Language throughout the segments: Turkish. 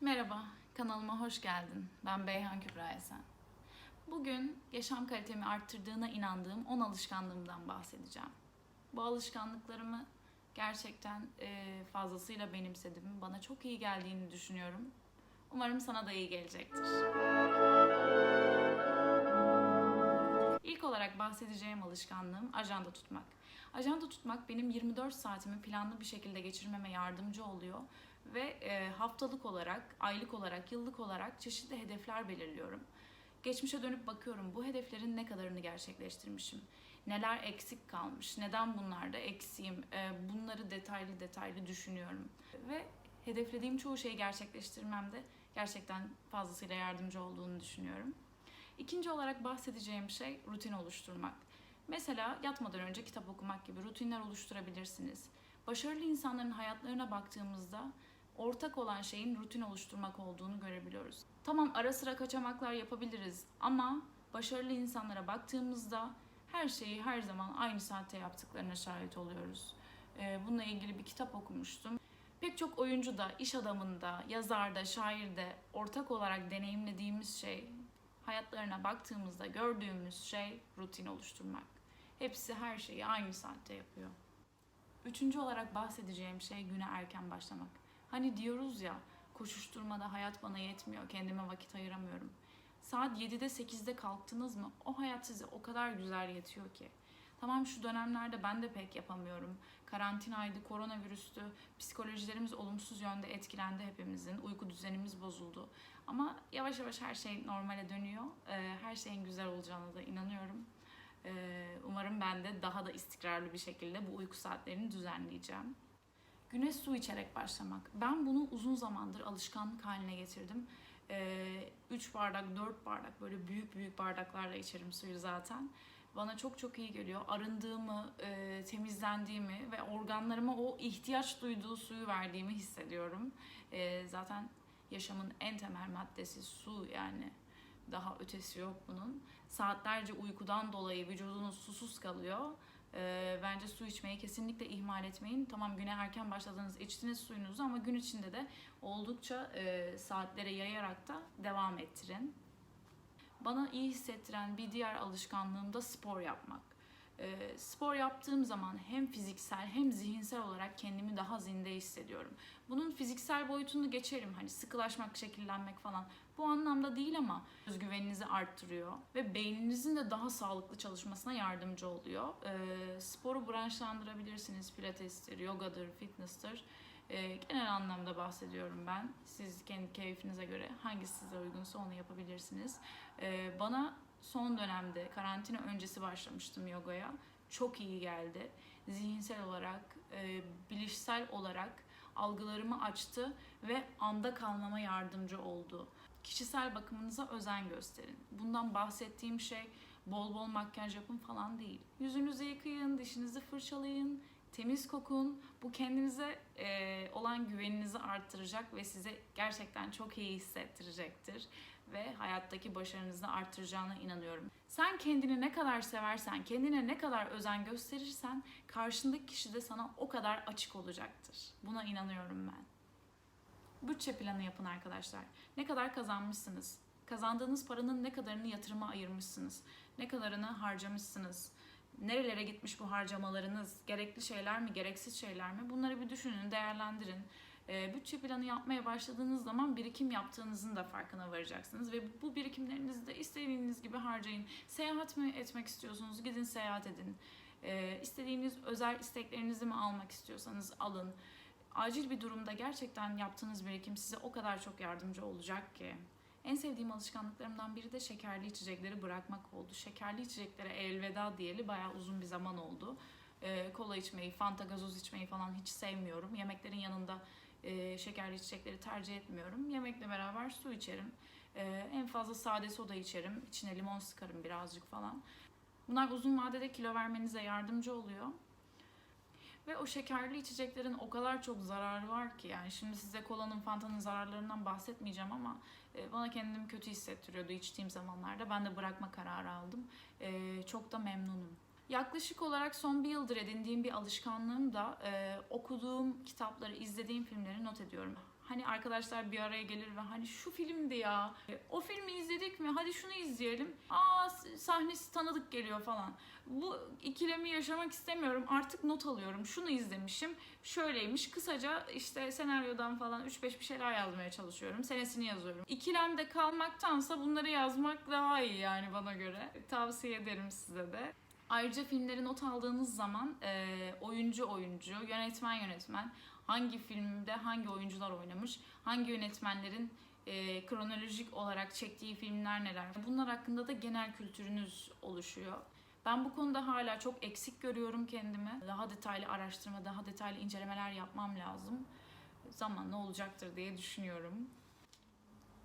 Merhaba, kanalıma hoş geldin. Ben Beyhan Kübra Esen. Bugün yaşam kalitemi arttırdığına inandığım 10 alışkanlığımdan bahsedeceğim. Bu alışkanlıklarımı gerçekten e, fazlasıyla benimsedim. Bana çok iyi geldiğini düşünüyorum. Umarım sana da iyi gelecektir. İlk olarak bahsedeceğim alışkanlığım ajanda tutmak. Ajanda tutmak benim 24 saatimi planlı bir şekilde geçirmeme yardımcı oluyor ve e, haftalık olarak, aylık olarak, yıllık olarak çeşitli hedefler belirliyorum. Geçmişe dönüp bakıyorum bu hedeflerin ne kadarını gerçekleştirmişim, neler eksik kalmış, neden bunlarda eksiğim, e, bunları detaylı detaylı düşünüyorum ve hedeflediğim çoğu şeyi gerçekleştirmemde gerçekten fazlasıyla yardımcı olduğunu düşünüyorum. İkinci olarak bahsedeceğim şey rutin oluşturmak. Mesela yatmadan önce kitap okumak gibi rutinler oluşturabilirsiniz. Başarılı insanların hayatlarına baktığımızda ortak olan şeyin rutin oluşturmak olduğunu görebiliyoruz. Tamam ara sıra kaçamaklar yapabiliriz ama başarılı insanlara baktığımızda her şeyi her zaman aynı saatte yaptıklarına şahit oluyoruz. Ee, Bununla ilgili bir kitap okumuştum. Pek çok oyuncu da, iş adamında, yazarda, şairde ortak olarak deneyimlediğimiz şey, hayatlarına baktığımızda gördüğümüz şey rutin oluşturmak. Hepsi her şeyi aynı saatte yapıyor. Üçüncü olarak bahsedeceğim şey güne erken başlamak. Hani diyoruz ya koşuşturmada hayat bana yetmiyor, kendime vakit ayıramıyorum. Saat 7'de 8'de kalktınız mı o hayat size o kadar güzel yetiyor ki. Tamam şu dönemlerde ben de pek yapamıyorum. Karantinaydı, koronavirüstü, psikolojilerimiz olumsuz yönde etkilendi hepimizin. Uyku düzenimiz bozuldu. Ama yavaş yavaş her şey normale dönüyor. Ee, Her şeyin güzel olacağına da inanıyorum. Ee, Umarım ben de daha da istikrarlı bir şekilde bu uyku saatlerini düzenleyeceğim. Güne su içerek başlamak. Ben bunu uzun zamandır alışkanlık haline getirdim. 3 bardak, 4 bardak böyle büyük büyük bardaklarla içerim suyu zaten. Bana çok çok iyi geliyor. Arındığımı, e, temizlendiğimi ve organlarıma o ihtiyaç duyduğu suyu verdiğimi hissediyorum. E, zaten yaşamın en temel maddesi su yani. Daha ötesi yok bunun. Saatlerce uykudan dolayı vücudunuz susuz kalıyor. Ee, bence su içmeyi kesinlikle ihmal etmeyin. Tamam güne erken başladınız, içtiniz suyunuzu ama gün içinde de oldukça e, saatlere yayarak da devam ettirin. Bana iyi hissettiren bir diğer alışkanlığım da spor yapmak. Ee, spor yaptığım zaman hem fiziksel hem zihinsel olarak kendimi daha zinde hissediyorum. Bunun fiziksel boyutunu geçerim. Hani sıkılaşmak, şekillenmek falan. Bu anlamda değil ama özgüveninizi arttırıyor ve beyninizin de daha sağlıklı çalışmasına yardımcı oluyor. Ee, sporu branşlandırabilirsiniz. Pilatestir, yogadır, fitness'tir. Ee, genel anlamda bahsediyorum ben. Siz kendi keyfinize göre hangisi size uygunsa onu yapabilirsiniz. Ee, bana son dönemde karantina öncesi başlamıştım yogaya. Çok iyi geldi. Zihinsel olarak, e, bilişsel olarak algılarımı açtı ve anda kalmama yardımcı oldu. Kişisel bakımınıza özen gösterin. Bundan bahsettiğim şey bol bol makyaj yapın falan değil. Yüzünüzü yıkayın, dişinizi fırçalayın, temiz kokun. Bu kendinize e, olan güveninizi arttıracak ve size gerçekten çok iyi hissettirecektir ve hayattaki başarınızı arttıracağına inanıyorum. Sen kendini ne kadar seversen, kendine ne kadar özen gösterirsen karşındaki kişi de sana o kadar açık olacaktır. Buna inanıyorum ben. Bütçe planı yapın arkadaşlar. Ne kadar kazanmışsınız? Kazandığınız paranın ne kadarını yatırıma ayırmışsınız? Ne kadarını harcamışsınız? Nerelere gitmiş bu harcamalarınız? Gerekli şeyler mi, gereksiz şeyler mi? Bunları bir düşünün, değerlendirin. E, bütçe planı yapmaya başladığınız zaman birikim yaptığınızın da farkına varacaksınız ve bu birikimlerinizi de istediğiniz gibi harcayın. Seyahat mi etmek istiyorsunuz? Gidin seyahat edin. E, istediğiniz özel isteklerinizi mi almak istiyorsanız alın. Acil bir durumda gerçekten yaptığınız birikim size o kadar çok yardımcı olacak ki. En sevdiğim alışkanlıklarımdan biri de şekerli içecekleri bırakmak oldu. Şekerli içeceklere elveda diyeli bayağı uzun bir zaman oldu. Ee, kola içmeyi, fanta gazoz içmeyi falan hiç sevmiyorum. Yemeklerin yanında e, şekerli içecekleri tercih etmiyorum. Yemekle beraber su içerim. Ee, en fazla sade soda içerim. İçine limon sıkarım birazcık falan. Bunlar uzun vadede kilo vermenize yardımcı oluyor. Ve o şekerli içeceklerin o kadar çok zararı var ki yani şimdi size kolanın, fantanın zararlarından bahsetmeyeceğim ama e, bana kendimi kötü hissettiriyordu içtiğim zamanlarda. Ben de bırakma kararı aldım. E, çok da memnunum. Yaklaşık olarak son bir yıldır edindiğim bir alışkanlığım da e, okuduğum kitapları, izlediğim filmleri not ediyorum. Hani arkadaşlar bir araya gelir ve hani şu filmdi ya. e, O filmi izledik mi? Hadi şunu izleyelim. Aa sahnesi tanıdık geliyor falan. Bu ikilemi yaşamak istemiyorum. Artık not alıyorum. Şunu izlemişim. Şöyleymiş. Kısaca işte senaryodan falan 3-5 bir şeyler yazmaya çalışıyorum. Senesini yazıyorum. İkilemde kalmaktansa bunları yazmak daha iyi yani bana göre. Tavsiye ederim size de. Ayrıca filmleri not aldığınız zaman e, oyuncu oyuncu, yönetmen yönetmen hangi filmde hangi oyuncular oynamış, hangi yönetmenlerin e, kronolojik olarak çektiği filmler neler. Bunlar hakkında da genel kültürünüz oluşuyor. Ben bu konuda hala çok eksik görüyorum kendimi. Daha detaylı araştırma, daha detaylı incelemeler yapmam lazım. Zamanla olacaktır diye düşünüyorum.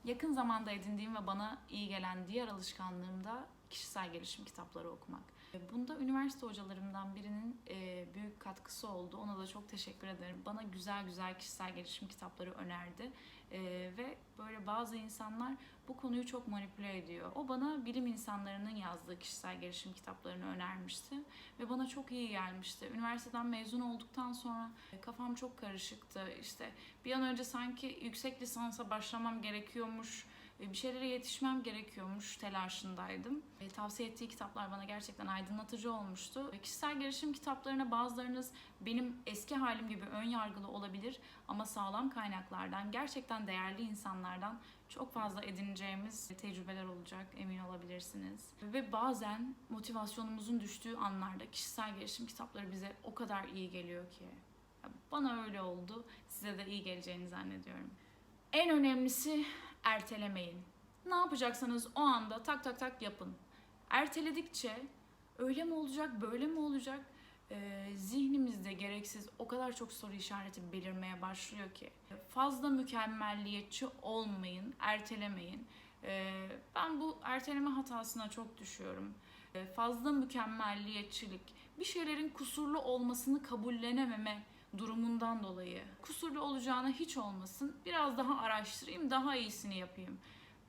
Yakın zamanda edindiğim ve bana iyi gelen diğer alışkanlığım da kişisel gelişim kitapları okumak. Bunda üniversite hocalarımdan birinin e, büyük katkısı oldu. Ona da çok teşekkür ederim. Bana güzel güzel kişisel gelişim kitapları önerdi. E, ve böyle bazı insanlar bu konuyu çok manipüle ediyor. O bana bilim insanlarının yazdığı kişisel gelişim kitaplarını önermişti. Ve bana çok iyi gelmişti. Üniversiteden mezun olduktan sonra e, kafam çok karışıktı. İşte bir an önce sanki yüksek lisansa başlamam gerekiyormuş e, bir şeylere yetişmem gerekiyormuş telaşındaydım. E, tavsiye ettiği kitaplar bana gerçekten aydınlatıcı olmuştu. E, kişisel gelişim kitaplarına bazılarınız benim eski halim gibi ön yargılı olabilir ama sağlam kaynaklardan, gerçekten değerli insanlardan çok fazla edineceğimiz tecrübeler olacak emin olabilirsiniz. Ve bazen motivasyonumuzun düştüğü anlarda kişisel gelişim kitapları bize o kadar iyi geliyor ki. Bana öyle oldu. Size de iyi geleceğini zannediyorum. En önemlisi ertelemeyin. Ne yapacaksanız o anda tak tak tak yapın. Erteledikçe öyle mi olacak, böyle mi olacak? Ee, zihnimizde gereksiz o kadar çok soru işareti belirmeye başlıyor ki. Fazla mükemmelliyetçi olmayın, ertelemeyin. Ee, ben bu erteleme hatasına çok düşüyorum. Ee, fazla mükemmelliyetçilik, bir şeylerin kusurlu olmasını kabullenememe durumundan dolayı. Kusurlu olacağına hiç olmasın. Biraz daha araştırayım, daha iyisini yapayım.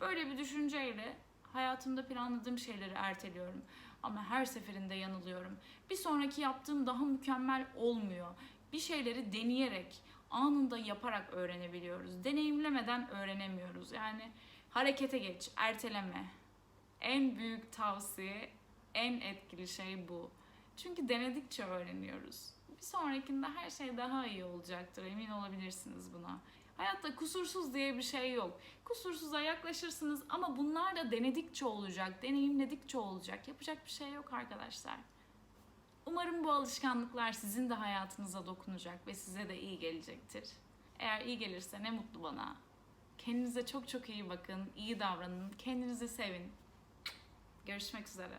Böyle bir düşünceyle hayatımda planladığım şeyleri erteliyorum. Ama her seferinde yanılıyorum. Bir sonraki yaptığım daha mükemmel olmuyor. Bir şeyleri deneyerek, anında yaparak öğrenebiliyoruz. Deneyimlemeden öğrenemiyoruz. Yani harekete geç, erteleme. En büyük tavsiye, en etkili şey bu. Çünkü denedikçe öğreniyoruz. Bir sonrakinde her şey daha iyi olacaktır. Emin olabilirsiniz buna. Hayatta kusursuz diye bir şey yok. Kusursuza yaklaşırsınız ama bunlar da denedikçe olacak, deneyimledikçe olacak. Yapacak bir şey yok arkadaşlar. Umarım bu alışkanlıklar sizin de hayatınıza dokunacak ve size de iyi gelecektir. Eğer iyi gelirse ne mutlu bana. Kendinize çok çok iyi bakın, iyi davranın, kendinizi sevin. Görüşmek üzere.